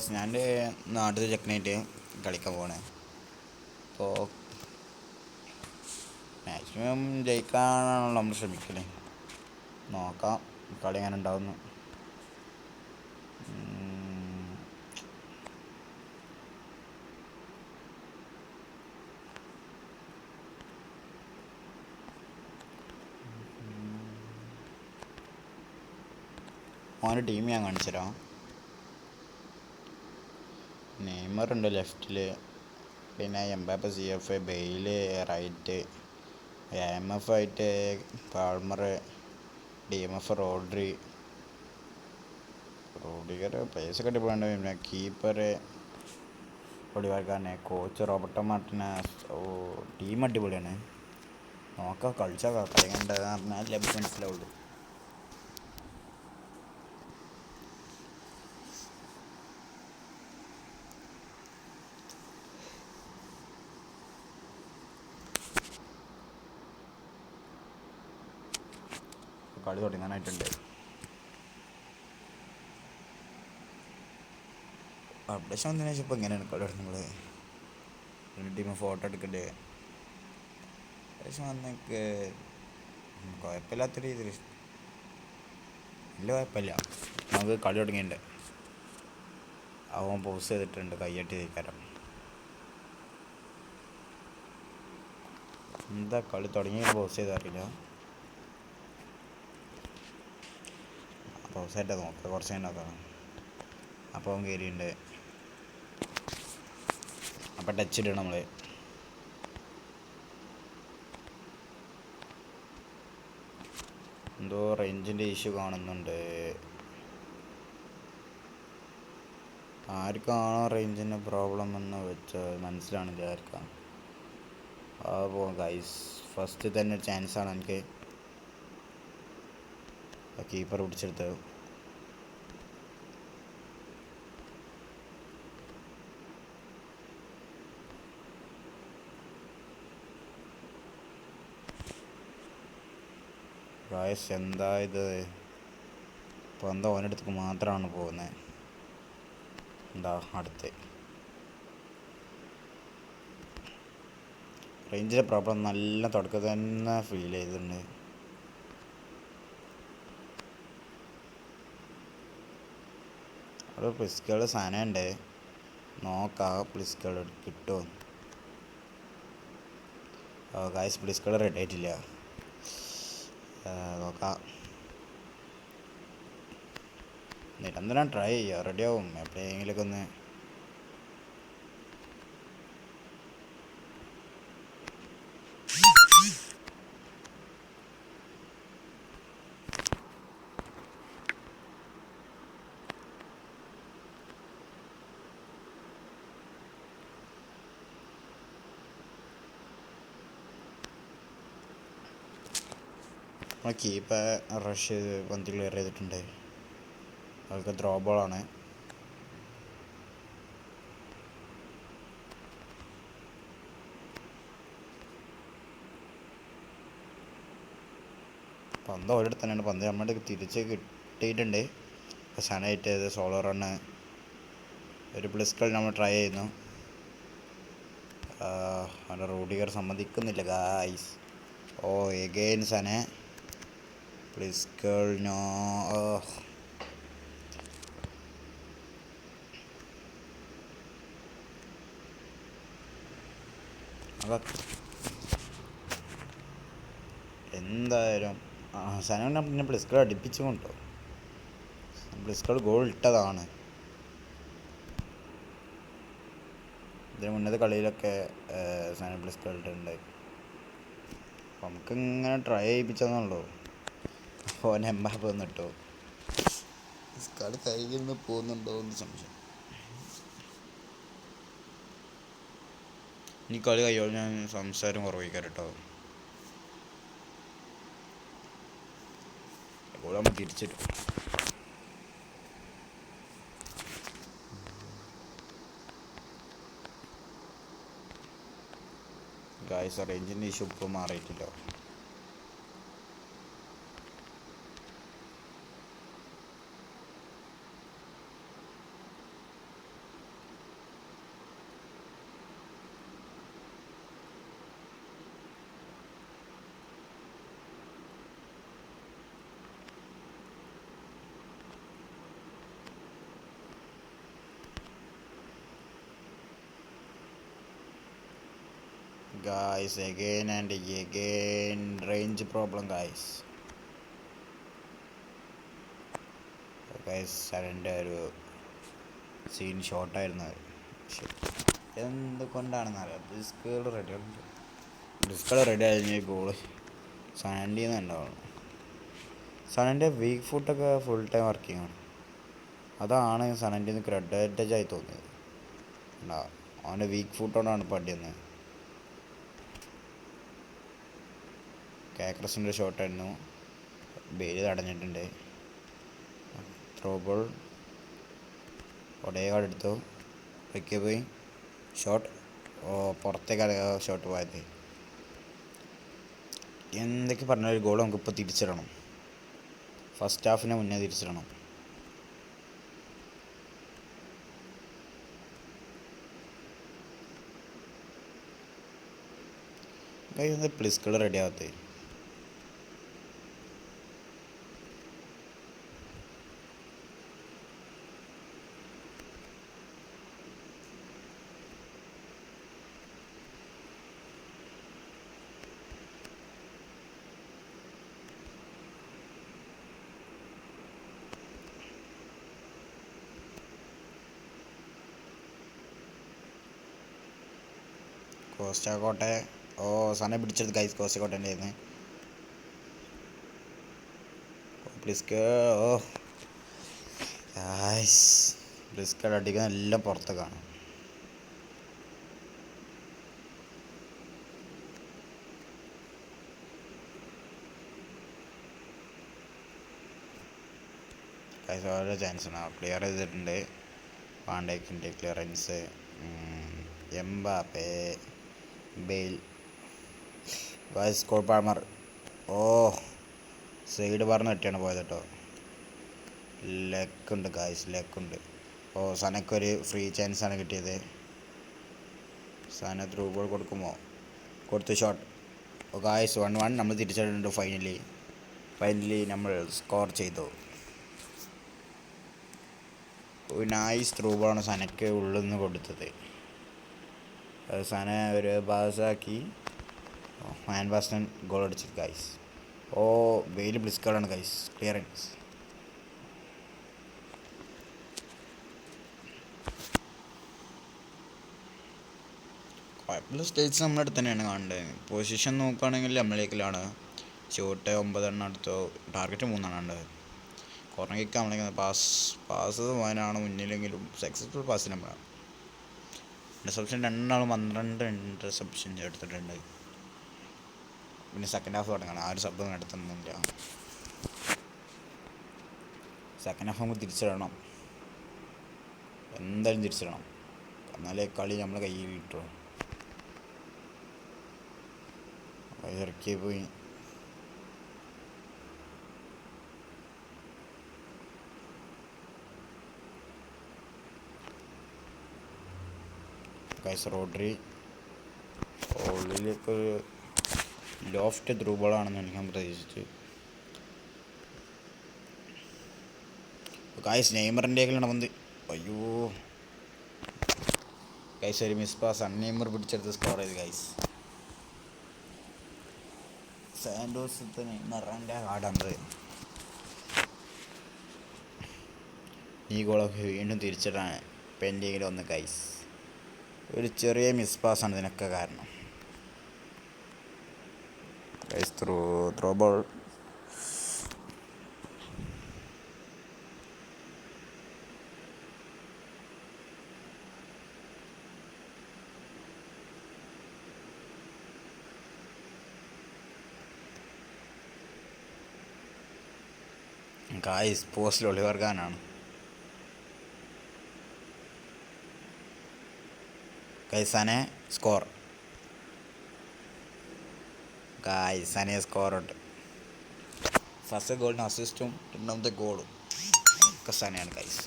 ഞാൻ നാട്ടിൽ ചെക്കനായിട്ട് കളിക്കാൻ പോണേ അപ്പോൾ മാക്സിമം ജയിക്കാനാണല്ലോ നമ്മൾ ശ്രമിക്കൽ. നോക്കാം കളി എങ്ങനെ ഉണ്ടാവുന്നു. ഓന്റെ ടീം ഞാൻ കാണിച്ചു തരാം നെയ്മർ ഉണ്ട് ലെഫ്റ്റിൽ പിന്നെ Mbappe C F Bale right M F ആയിട്ട് Palmer D M F Rodri. Rudiger plays ഒക്കെ അടിപൊളിയുണ്ട് പിന്നെ കീപ്പർ ഒളിവാക്കാനെ കോച്ച് റോബർട്ടോ മാർട്ടിനസ്. ഓ ടീം അടിപൊളിയാണ്. നോക്കാം കളിച്ചാൽ കളി കണ്ട പറഞ്ഞാൽ ലഭിച്ച് മനസ്സിലാവുള്ളൂ കളി തുടങ്ങാനായിട്ടുണ്ട്. അപ്ഡേഷൻ വന്നതിന് ശേഷം ഇപ്പോൾ എങ്ങനെയാണ് കളി തുടങ്ങുന്നത്? രണ്ട് ടീം ഫോട്ടോ എടുക്കണ്ടേ? അപ്ഡേഷൻ വന്നൊക്കെ കുഴപ്പമില്ലാത്ത രീതിയിൽ വലിയ കുഴപ്പമില്ല. നമുക്ക് കളി തുടങ്ങിയിട്ടുണ്ട്. അവൻ പോസ് ചെയ്തിട്ടുണ്ട് കയ്യട്ടി തയ്ക്കാരം എന്താ കളി തുടങ്ങി പോസ് ചെയ്തറിയില്ല. പൗസായിട്ട് നോക്കുക കുറച്ച് കഴിഞ്ഞാൽ അപ്പോൾ അവൻ കയറിയിട്ടുണ്ട് അപ്പോൾ ടച്ച് ഇടണം നമ്മൾ എന്തോ റേഞ്ചിന്റെ ഇഷ്യൂ കാണുന്നുണ്ട്. ആർക്കാണോ റേഞ്ചിന്റെ പ്രോബ്ലം എന്ന് വെച്ചാൽ മനസ്സിലാണില്ല ആർക്കാണ് അപ്പോൾ ഗൈസ് ഫസ്റ്റ് തന്നെ ചാൻസാണ് എനിക്ക് കീപ്പർ പിടിച്ചെടുത്തത് പ്രായസ് എന്താ ഇത് എന്താ ഓനടുത്തേക്ക് മാത്രമാണ് പോകുന്നത് എന്താ അടുത്ത്. റേഞ്ചിലെ പ്രോബ്ലം നല്ല തുടക്കം തന്നെ ഫീൽ ചെയ്തിട്ടുണ്ട്. അവിടെ പ്ലിസ്കളുടെ സാധനം ഉണ്ട് നോക്കാം പ്ലിസ്കൾ കിട്ടുമോ ഓ ഗായ്സ് പ്ലിസ്കൾ റെഡി ആയിട്ടില്ല. നോക്കാം. നിരന്തരം ട്രൈ ചെയ്യുക റെഡിയാവും എപ്പോഴെങ്കിലൊക്കെ ഒന്ന് നമ്മളെ കീപ്പർ റഷ് ചെയ്ത് പന്ത് ക്ലിയർ ചെയ്തിട്ടുണ്ട്. അതൊക്കെ ത്രോ ബോളാണ് പന്ത് ഓരോടുത്ത് തന്നെയാണ്. പന്ത് നമ്മുടെ തിരിച്ച് കിട്ടിയിട്ടുണ്ട്. അവസാനമായിട്ട് ഇത് സോളോ റണ്ണ് ഒരു പ്ലസ് കളി നമ്മൾ ട്രൈ ചെയ്യുന്നു. അവിടെ റൂഡിഗർ സമ്മതിക്കുന്നില്ല guys oh again Sane please girl no. എന്തായാലും ആ സന പിന്നെ പ്ലിസ്കൾ അടുപ്പിച്ചു കൊണ്ടോ. പ്ലിസ്കൾ ഗോൾ ഇട്ടതാണ്. ഇതിന് മുന്നത്തെ കളിയിലൊക്കെ സന പ്ലിസ്കൾ ഇട്ടിട്ടുണ്ട്. അപ്പം നമുക്ക് ഇങ്ങനെ ട്രൈ ചെയ്യിപ്പിച്ചെന്നുള്ളൂ ഓൻ എംബാപ്പ് വന്നിട്ടോ കളി കയ്യിൽ നിന്ന് പോകുന്നുണ്ടോ എന്ന് സംശയം. ഇനി കളി കഴിയുമ്പോൾ ഞാൻ സംസാരം കുറവിക്കാം കേട്ടോ അപ്പോൾ നമ്മൾ തിരിച്ചിട്ടു ഗായ്സ് റേഞ്ചിന്റെ ഇഷ്യൂ ഇപ്പോൾ മാറിയിട്ടില്ല. Guys again and again range problem guys guys അതിന്റെ ഒരു സീൻ ഷോട്ടായിരുന്നു എന്തുകൊണ്ടാണെന്ന് അറിയാം. ഡിസ്കുകൾ റെഡി ഉണ്ട് ഡിസ്കുകൾ റെഡി ആയി ഗോൾ സനന്റെ ഉണ്ടാവണം സനന്റെ വീക്ക് ഫുഡൊക്കെ ഫുൾ ടൈം വർക്കിംഗ് ആണ്. അതാണ് നിന്ന് ക്രെഡ് അഡ്വാന്റേജ് ആയി തോന്നിയത്. അവന്റെ വീക്ക് ഫുട്ടോടാണ് പടിയെന്ന് കാക്രസിന്റെ ഷോട്ടായിരുന്നു. ബേര് തടഞ്ഞിട്ടുണ്ട്. Throw ball. ഒടേകാട് എടുത്തു. വെക്ക് പോയി. ഷോട്ട്. പുറത്തേക്കാണ് ഷോട്ട് പോയത്. എന്തൊക്കെ പറഞ്ഞ ഒരു ഗോൾ നമുക്ക് ഇപ്പോൾ തിരിച്ചിടണം. ഫസ്റ്റ് ഹാഫിന് മുന്നേ തിരിച്ചിടണം. പ്ലിസ്കൾ റെഡി ആവത്തേ കോസ്റ്റക്കോട്ടെ ഓ സനെ പിടിച്ചെടുത്ത് ഗൈസ് കോസ്റ്റക്കോട്ടന്റെ ആയിരുന്നു. പ്ലിസ്ക് ഓ. പ്ലിസ്ക് അടിക്കുന്ന എല്ലാം പുറത്ത് കാണും ഓരോ ചാൻസ് ആണ് ക്ലിയർ ചെയ്തിട്ടുണ്ട്. പാണ്ടേക്കിന്റെ clearance Mbappe. Bale guys Cole Palmer oh side പറഞ്ഞ് വെട്ടിയാണ് പോയത് കേട്ടോ ലെക്കുണ്ട് ഗായ്സ് ലെക്കുണ്ട് ഓ സനക്കൊരു ഫ്രീ ചാൻസ് ആണ് കിട്ടിയത്. സന ത്രൂ ബോൾ കൊടുക്കുമോ? കൊടുത്ത് ഷോട്ട് ഓ ഗായ്സ് വൺ വൺ നമ്മൾ തിരിച്ചിട്ടുണ്ട് ഫൈനലി ഫൈനലി നമ്മൾ സ്കോർ ചെയ്തു. ഒരു നൈസ് ത്രൂ ബോളാണ് സനക്ക് ഉള്ളിൽ നിന്ന് കൊടുത്തത്. അത് സന ഒരു പാസ്സാക്കി ഹാൻഡ് ബാസ്റ്റൻ ഗോൾ അടിച്ചു ഗൈസ് ഓ വെയിൽ ബ്ലിസ്കാർഡാണ് ഗൈസ് ക്ലിയറൻസ് കുഴപ്പമില്ല സ്റ്റേറ്റ്സ് നമ്മുടെ അടുത്ത് തന്നെയാണ് കാണേണ്ടത്. പൊസിഷൻ നോക്കുകയാണെങ്കിൽ നമ്മളേക്കിലാണ് ഷോട്ട് ഒമ്പതെണ്ണം അടുത്തോ ടാർഗറ്റ് മൂന്നെണ്ണം ഉണ്ട്. കോർണർ കിക്ക് നമ്മളെ പാസ് പാസ് പോകാനാണ് മുന്നിലെങ്കിലും സക്സസ്ഫുൾ പാസ് നമ്മളാണ് റിസപ്ഷൻ രണ്ടാളും പന്ത്രണ്ട് റിസപ്ഷൻ എടുത്തിട്ടുണ്ട്. പിന്നെ സെക്കൻഡ് ഹാഫ് തുടങ്ങണം. ആ ഒരു ശബ്ദം നടത്തുന്നില്ല സെക്കൻഡ് ഹാഫ് നമുക്ക് തിരിച്ചിടണം. എന്തായാലും തിരിച്ചിടണം. എന്നാലേ കളി നമ്മളെ കയ്യിൽ കിട്ടുള്ളൂ. ഇറക്കി പോയി. കൈസ് റോഡ്രി ഉള്ളിലേക്ക് ഒരു ലോഫ്റ്റ് ത്രൂ ബോളാണെന്ന് എനിക്ക് പ്രതീക്ഷിച്ചു. കായ്സ് നെയ്മറിന്റെ പന്ത്. അയ്യോ. കൈസ് ഒരു മിസ് പാസ് അൺനെയ്മർ പിടിച്ചെടുത്ത് സ്കോർ ചെയ്ത് കൈസ് സാൻഡോസ് നെയ്മറിന്റെ കാർഡാണത് ഈ ഗോളൊക്കെ വീണ്ടും തിരിച്ചിടാൻ പെൻഡിങ്ങിൽ ഒന്ന് കൈസ് ഒരു ചെറിയ മിസ് പാസ്സാണ് ഇതിനൊക്കെ കാരണം. Guys through throw ball guys പോസ്റ്റിൽ ഒളിവർ കൈസാനെ സ്കോർ കൈസാനെ സ്കോറുണ്ട് ഫസ്റ്റ് ഗോളിന് അസിസ്റ്റും രണ്ടാമത്തെ ഗോളും കസാനയാണ് സനയാണ് കൈസ്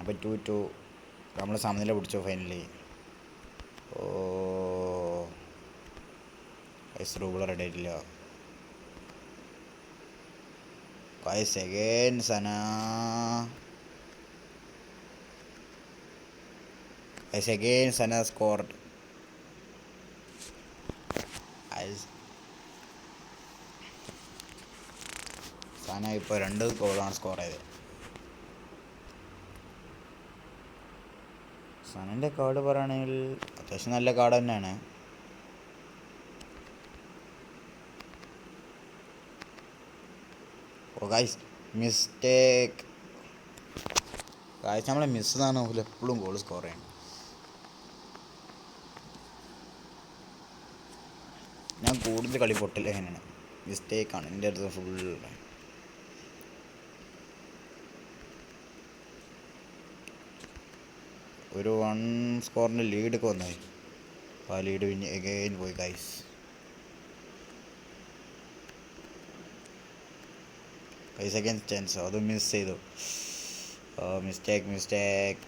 അപ്പോൾ ടു ടു നമ്മൾ സമനില പിടിച്ചു ഫൈനലി ഓ. കൈസ് റൂബിൾ റെഡി ആയിട്ടില്ല. Guys again Sane. As again, Sana scored. As Sane ഇപ്പോൾ രണ്ട് ഗോളാണ് സ്കോർ ചെയ്തത് സനന്റെ കാർഡ് പറയുകയാണെങ്കിൽ അത്യാവശ്യം നല്ല കാർഡ് തന്നെയാണ്. ഓ ഗൈസ് മിസ്റ്റേക്ക് ഗായ്സ് നമ്മളെ മിസ് എന്നാണ് എപ്പോഴും ഗോൾ സ്കോർ ചെയ്യണം ഞാൻ കൂടുതൽ കളി പൊട്ടില്ല എങ്ങനെയാണ് മിസ്റ്റേക്കാണ് എന്റെ അടുത്ത് ഫുൾ ഒരു വൺ സ്കോറിന്റെ ലീഡൊക്കെ വന്നായി അപ്പോൾ ആ ലീഡ് പിന്നെ എഗെയിൻ പോയി ഗൈസ് ഗൈസ് അഗൈൻ ചാൻസ് അത് മിസ് ചെയ്തു. മിസ്റ്റേക്ക് മിസ്റ്റേക്ക്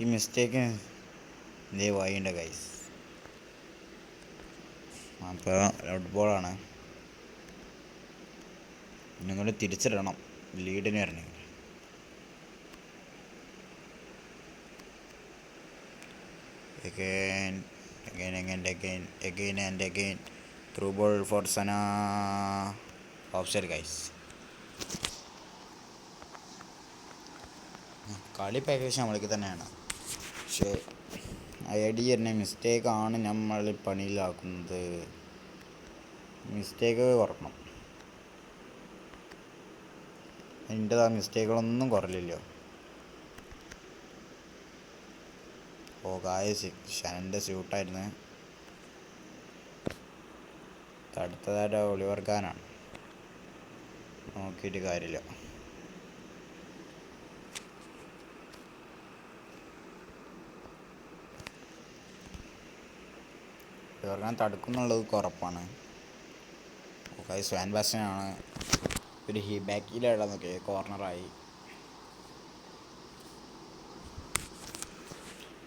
ഈ മിസ്റ്റേക്ക് ഇതേ വായിണ്ട ഗൈസ് അപ്പോൾ റെഡ് ബോളാണ് നിങ്ങൾ തിരിച്ചിടണം ലീഡിന് വരണമെങ്കിൽ again again again again again and again through ball for Sana offside guys കളി ഏകദേശം നമ്മൾക്ക് തന്നെയാണ് പക്ഷേ ഐഡി തന്നെ മിസ്റ്റേക്ക് ആണ് നമ്മൾ പണിയിലാക്കുന്നത്. മിസ്റ്റേക്ക് കുറക്കണം. എന്റെ ആ മിസ്റ്റേക്കുകളൊന്നും കുറലില്ല ഓ കായ ഷനന്റെ സ്യൂട്ടായിരുന്നു അടുത്തതായിട്ട് ഒളിവർക്കാനാണ് നോക്കിയിട്ട് കാര്യമില്ല. ഒളിവർ തടുക്കും തടുക്കുന്നുള്ളത് കുറപ്പാണ്. അത് സ്വാൻ ബാസ്റ്റനാണ്. ഒരു ഹി നോക്കിയത് കോർണറായി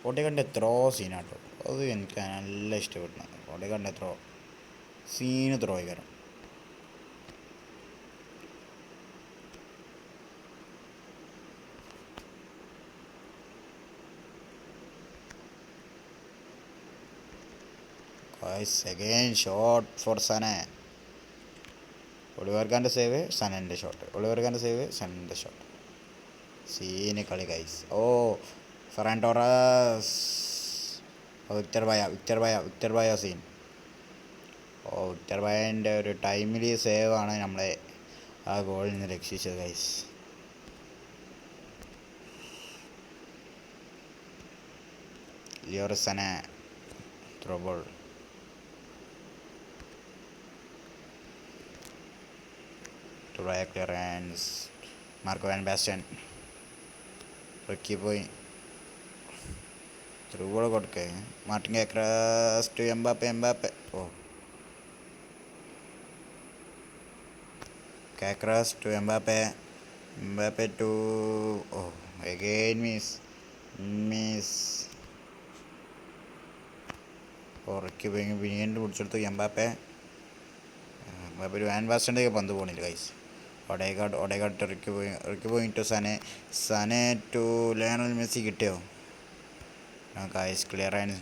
കോട്ടയക്കണ്ട എത്രയോ സീനാട്ടോ അത് എനിക്ക് നല്ല ഇഷ്ടപ്പെട്ടു. കോട്ടയക്കണ്ട എത്രയോ സീന് ത്രോയിക്കാരം അഗെയിൻ ഷോട്ട് ഫോർ സനെ ഒളിവർക്കാന്റെ സേവ് സനന്റെ ഷോട്ട് ഒളിവർക്കാന്റെ സേവ് സനന്റെ ഷോട്ട് സീന് കളി guys oh Ferran Torres Victor Baia Victor Baia Victor Baia scene oh Victor ബയന്റെ ഒരു ടൈമിലി സേവാണ് നമ്മളെ ആ ഗോളിൽ നിന്ന് രക്ഷിച്ചത് guys ലിയോറസനെ throw ball clearance Marco Van Basten. റിക്കി പോയി ത്രൂ ബോൾ കൊടുക്കേ. മാർട്ടിൻ കേക്രാസ് to Mbappe Mbappe oh. കേക്രാസ് to Mbappe Mbappe to oh again miss miss ഉറക്കി റിക്കി പോയി വീണ്ടും പിടിച്ചെടുത്തു എംബാപ്പെ ഒരു വാൻ ബാസ്റ്റന്റെ പന്ത് പോണില്ല കൈസ് ഒടേഗാഡ് ഒടേഗാഡ് ഇറക്കി പോയി ഇറക്കി പോയി to Sane Sane to Lionel Messi കിട്ടിയോ? ഗായ്സ് ക്ലിയർ ആൻഡ്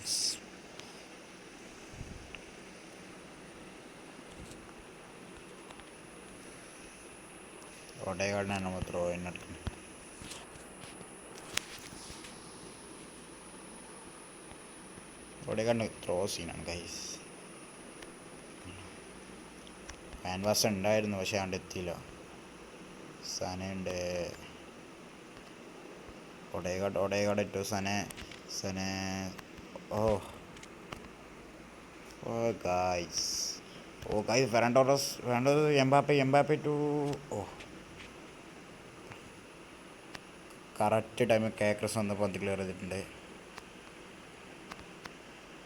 ഒടേഗാഡിനാണ് നമ്മൾ ത്രോ നടക്കുന്നത്. ഒടേഗാഡിന് ത്രോ സീനാണ് ഗൈസ് ക്യാൻവാസ് ഉണ്ടായിരുന്നു പക്ഷേ അവിടെ എത്തിയില്ല. സനയുണ്ട്. ഒടേകാട് ഒടേകാട് ഇട്ടു Sane. Sane oh. Oh guys oh guys Ferran Torres Ferran Torres Mbappe Mbappe to oh. Correct ടൈമിൽ കേക്കർസ് വന്ന് പന്ത് ക്ലിയർ ചെയ്തിട്ടുണ്ട്.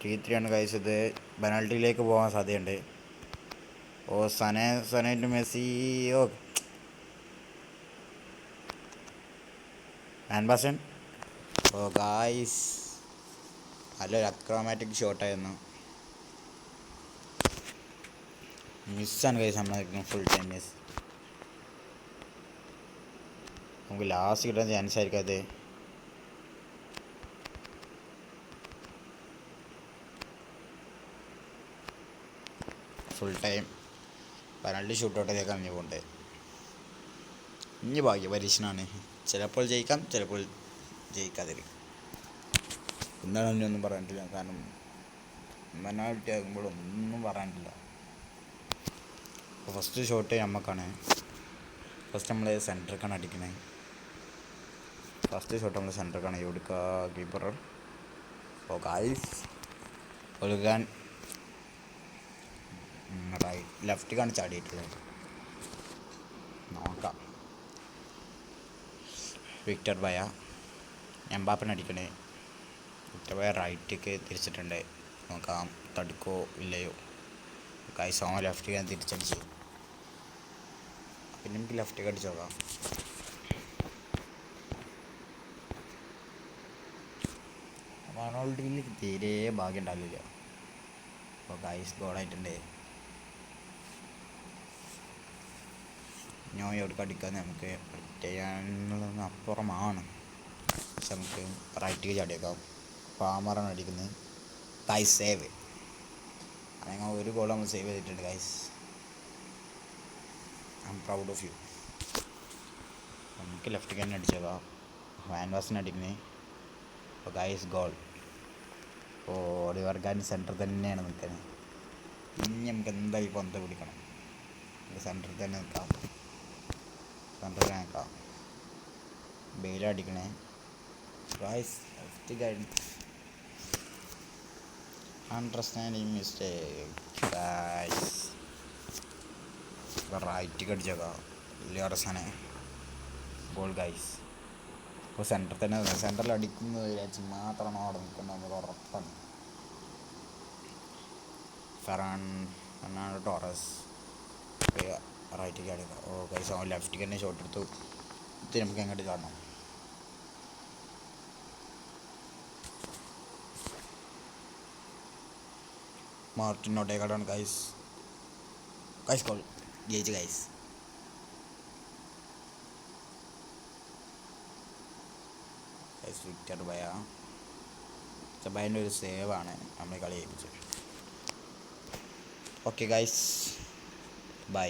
ടി ത്രീ ആണ് ഗൈസ് ഇത്. പെനാൾട്ടിയിലേക്ക് പോകാൻ സാധ്യതയുണ്ട്. ഓ സനേ സനേറ്റ് Messi. Oh. Van Basten oh guys നല്ലൊരു അക്രോമാറ്റിക് ഷോട്ടായിരുന്നു മിസ്സാണ് ഗൈസ് നമ്മൾ ഫുൾ ടൈം മിസ് നമുക്ക് ലാസ്റ്റ് കിട്ടാൻ ചാൻസ് ആയിരിക്കും അത്. ഫുൾ ടൈം പെനാൾട്ടി ഷൂട്ടൗട്ടിലേക്കാണ് ഇനി പോകണ്ടേ. ഇനി ഭാഗ്യ പരീക്ഷനാണ് ചിലപ്പോൾ ജയിക്കാം ചിലപ്പോൾ ജയിക്കാതിരിക്കും. എന്താണ് ഇനിയൊന്നും പറയാനില്ല. കാരണം പെനാൾട്ടി ആകുമ്പോൾ ഒന്നും പറയാനില്ല. ഫസ്റ്റ് ഷോട്ട് നമുക്കാണ് ഫസ്റ്റ് നമ്മൾ സെന്ററിക്കാണ് അടിക്കണേ. ഫസ്റ്റ് ഷോട്ട് നമ്മൾ സെന്ററിക്കാണ് എവിടുക്ക കീപ്പർ ഓ ഗായ്സ് ഒഴുകാൻ. റൈറ്റ് ലെഫ്റ്റിക്കാണ് ചാടിയിട്ടുള്ളത്. നോക്കാം. വിക്ടർ ബയ എംബാപ്പൻ അടിക്കണേ. വിക്ടർ ബയ റൈറ്റേക്ക് തിരിച്ചിട്ടുണ്ട്. നോക്കാം തടുക്കോ ഇല്ലയോ? കൈ അവൻ ലെഫ്റ്റ് ഞാൻ തിരിച്ചടിച്ചു. പിന്നെ നമുക്ക് ലെഫ്റ്റ് അടിച്ചു നോക്കാം. റൊണാൾഡോയിൽ തീരെ ഭാഗ്യം ഉണ്ടാവില്ല. അപ്പോൾ ഗൈസ് ഗോളായിട്ടുണ്ട് എവിടെ അടിക്കാൻ നമുക്ക് ചെയ്യാനുള്ളതിന് അപ്പുറമാണ്. പക്ഷെ നമുക്ക് റൈറ്റിക്ക് ചാടിയേക്കാം പാമറാണ് അടിക്കുന്നത്. ഗൈസ് സേവ് അല്ലെങ്കിൽ ഒരു ഗോൾ നമ്മൾ സേവ് ചെയ്തിട്ടുണ്ട് guys I am proud of you നമുക്ക് ലെഫ്റ്റ് തന്നെ അടിച്ചേക്കാം വാൻവാസിന് അടിക്കുന്നത് അപ്പോൾ ഗൈസ് ഗോൾ അപ്പോൾ ഒളിവർഗാൻ സെന്റർ തന്നെയാണ് നിൽക്കുന്നത്. ഇനി നമുക്ക് എന്തായാലും പന്ത് പിടിക്കണം? സെന്ററിൽ തന്നെ നിൽക്കാം. സെന്ററിൽ കേട്ടോ left guide understanding mistake guys right കടിച്ചേക്കാം ലിയോറസാനെ ഗോൾ ഗൈസ് ഇപ്പോൾ സെന്റർ തന്നെ സെന്ററിൽ അടിക്കുന്നത് വിചാരിച്ച് മാത്രമാണ് അവിടെ നിൽക്കുന്നത് നമുക്ക് ഉറപ്പാണ്. Ferran Fernando Torres. റൈറ്റിലേക്ക് അടിക്കുക ഓ കൈസ് അവൻ ലെഫ്റ്റിക്ക് തന്നെ ഷോട്ട് എടുത്തു. ഇത് നമുക്ക് എങ്ങോട്ട് കാണണം? മാർട്ടിൻ ഒട്ടേക്കാടാണ് കൈസ് കൈസ് കോൾ ജയിച്ച് കൈസ് കൈസ് വിക്ടർ ബയ ചബായന്റെ ഒരു സേവാണ് നമ്മൾ കളി ജയിപ്പിച്ചത് ഓക്കെ ഗൈസ് ബൈ